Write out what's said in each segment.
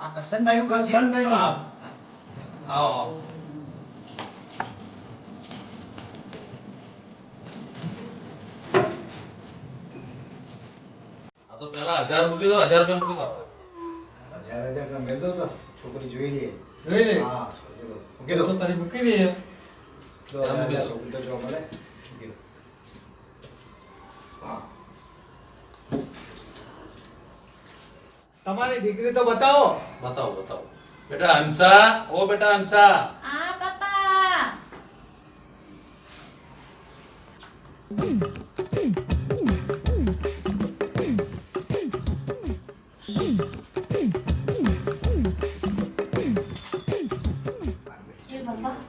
આ કરશનભાઈનું ઘર છે. આવો આવો. આ તો પેલા હજાર મૂકી દો હજાર રૂપિયા મૂકી દો હજાર હજાર રૂપિયા મેળવો તો. છોકરી જોઈ લઈએ જોઈ લે. હા મૂકી દો. મૂકી દો. તો તારી મૂકી દે હજાર છોકરી તો જોવા મળે. મૂકી દો. હા. તમારી દીકરી તો બતાવો. બતાવો બતાવો. બેટા હંસા ઓ બેટા હંસા. પપ્પા.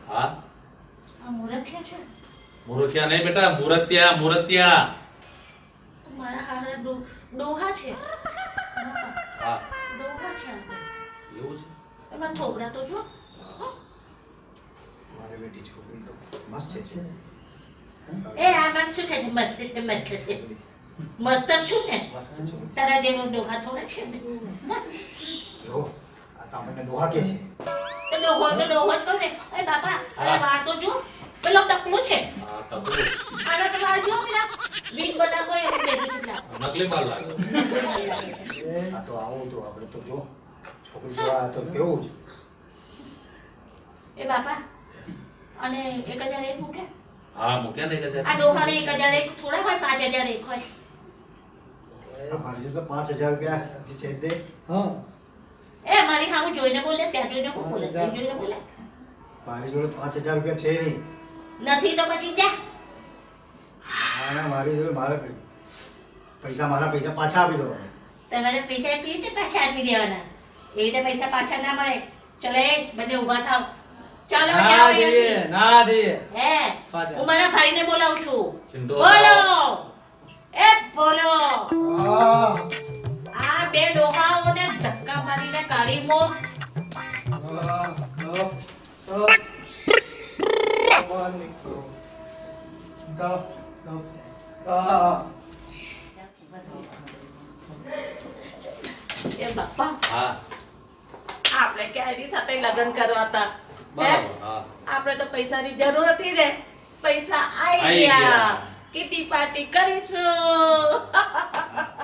હા? મુરખ્યા નહીં બેટા મુરતિયા મુરતિયા. મારા હારા ડોહા છે. એવું છે? એમાં છોકરા તો જો. મારે બેટી છોકરી તો મસ્ત છે. એ આ મને શું કહે છે? મસ્ત છે મસ્ત છે. મસ્ત છું. ને? તારા જેવો ડોહા થોડા છે ને? જો આ તો આપણને ડોહા કે છે. તો ડોહો તો ડોહો જ કહું ને. એ બાપા અરે વાળ તો જો. પેલો ટકલો છે. આના તો વાળ જો પેલા વીજ બનાવો એવું ભેગું છે નકલી માલ લાગે આ તો આવું તો આપણે તો જો. છોકરી જોવા તો કેવું છે? એ બાપા અને એક હજાર એક મૂકે હા મૂક્યા નહીં આ કદાચ ડોહાને એક હજાર એક થોડા હોય પાંચ હજાર એક હોય. મારી જોડે પાંચ હજાર રૂપિયા છે તે. હા. એ મારી હા જોઈને બોલે ત્યાં જોઈને હું બોલે ત્યાં જોઈને બોલે. મારી જોડે પાંચ હજાર રૂપિયા છે નહીં. નથી તો પછી જા. ના ના મારી જોડે મારે પૈસા મારા પૈસા પાછા આપી દો તમારે પૈસા એવી રીતે પાછા આપી દેવાના? એવી રીતે પૈસા પાછા ના મળે. ચલો એ બંને ઊભા થાવ. ચાલો ના ના હે હું મારા ભાઈને બોલાવું છું. બોલો. એ બોલો. આ, આ બે ડોહાઓને ધક્કા મારીને કાઢી. એ બાપા. હા. આપણે ક્યાંયની સાથે લગ્ન કરવા હતા? આપણે તો પૈસાની જરૂર હતી ને. પૈસા આવી ગયા. કિટી પાર્ટી કરીશું.